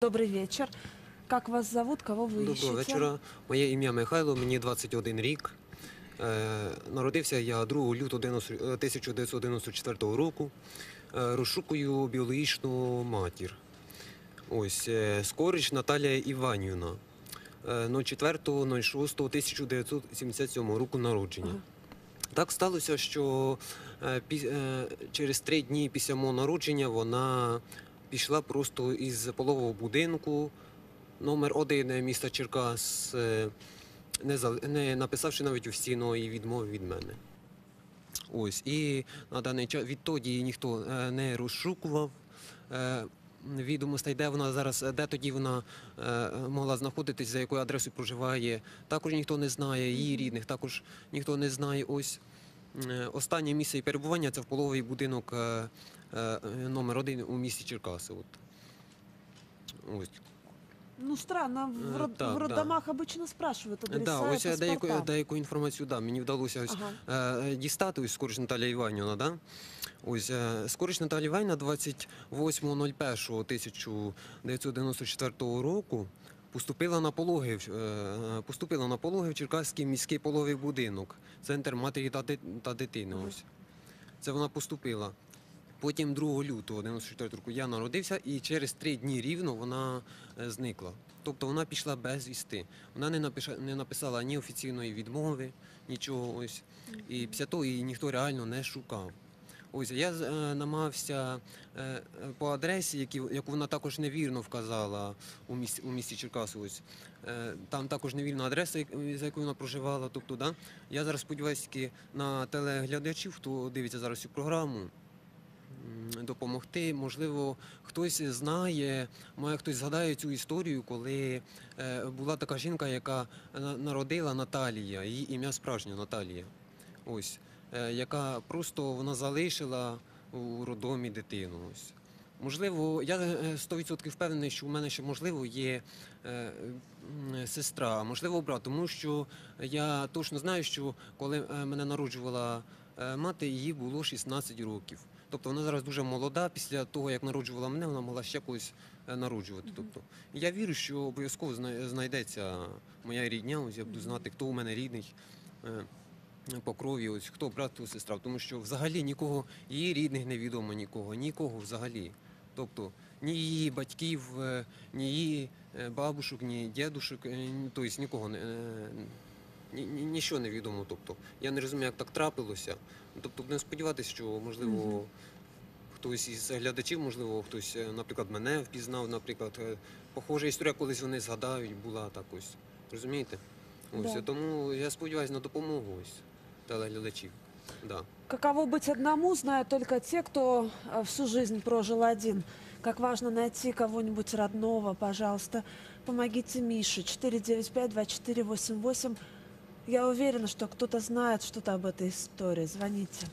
Добрый вечер. Как вас зовут, кого ищете? Доброго вечора. Моє ім'я Михайло, мені 21 рік. Е, народився я 2 лютого 90 е, 1994 року. Е, розшукую біологічну матір. Ось е, Скорич Наталія Іванівна. Е, 04.06.1977 року народження. Ага. Так сталося, що е, пі- е, через три дні після мого народження вона пішла просто із полового будинку номер один міста Черкас, е, не, зал- не написавши навіть офіційної відмови від мене. Ось, і на даний час відтоді ніхто е, не розшукував. Е, Відомостей, де вона зараз, де тоді вона е, могла знаходитись, за якою адресою проживає, також ніхто не знає, її рідних також ніхто не знає. Ось е, останнє місце перебування це в половий будинок е, е, номер один у місті Черкаси. От. Ось. Ну, странно, в, род- так, в да. роддомах обычно спрашивают адреса Да, ось я деяку, деяку інформацію да, мені вдалося ось Ага. е, дістати ось скоріш Наталія Іванівна, да? Ось е, скоріш Наталія Іванівна 28.01.1994 року поступила на пологи, в- е, поступила на пологи в Черкаський міський пологовий будинок, центр матері та, дитини. Ось. Це вона поступила. Потім 2 лютого 94 року я народився, і через три дні рівно вона е, зникла. Тобто вона пішла без вісти. Вона не, напиша, не написала ні офіційної відмови, нічого. Ось. І після того її ніхто реально не шукав. Ось я е, намагався е, е, по адресі, які, яку вона також невірно вказала у місті, у місті Черкасу. Ось. Е, там також невірна адреса, за якою вона проживала. Тобто, да, я зараз сподіваюся на телеглядачів, хто дивиться зараз цю програму. Допомогти, можливо, хтось знає, має хтось згадає цю історію, коли е, була така жінка, яка на- народила Наталія, її ім'я справжнє Наталія. Ось, е, яка просто вона залишила у роддомі дитину. Ось. Можливо, я е, 100% впевнений, що у мене ще можливо є е, сестра, а можливо брат, тому що я точно знаю, що коли е, мене народжувала е, мати, їй було 16 років. Тобто вона зараз дуже молода. Після того, як народжувала мене, вона могла ще когось е, народжувати. Тобто, я вірю, що обов'язково знайдеться моя рідня. Ось я буду знати, хто у мене рідний. По крові, ось хто брат, хто сестра, тому що взагалі нікого, її рідних невідомо нікого, нікого взагалі. Тобто ні її батьків, е, ні її е, бабушок, ні дідушок, е, тобто нікого не ні, ні, нічого не відомо. Тобто я не розумію, як так трапилося. Тобто не сподіватися, що можливо Мгм. хтось із глядачів, можливо, хтось, наприклад, мене впізнав, наприклад, похожа історія, колись вони згадають, була так ось. Розумієте? Ось Да. тому я сподіваюся на допомогу ось телеглядачів. Да. Каково быть одному, знают только те, кто э, всю жизнь прожил один. Как важно найти кого-нибудь родного, пожалуйста, помогите Мише. 495-2488. Я уверена, что кто-то знает что-то об этой истории. Звоните.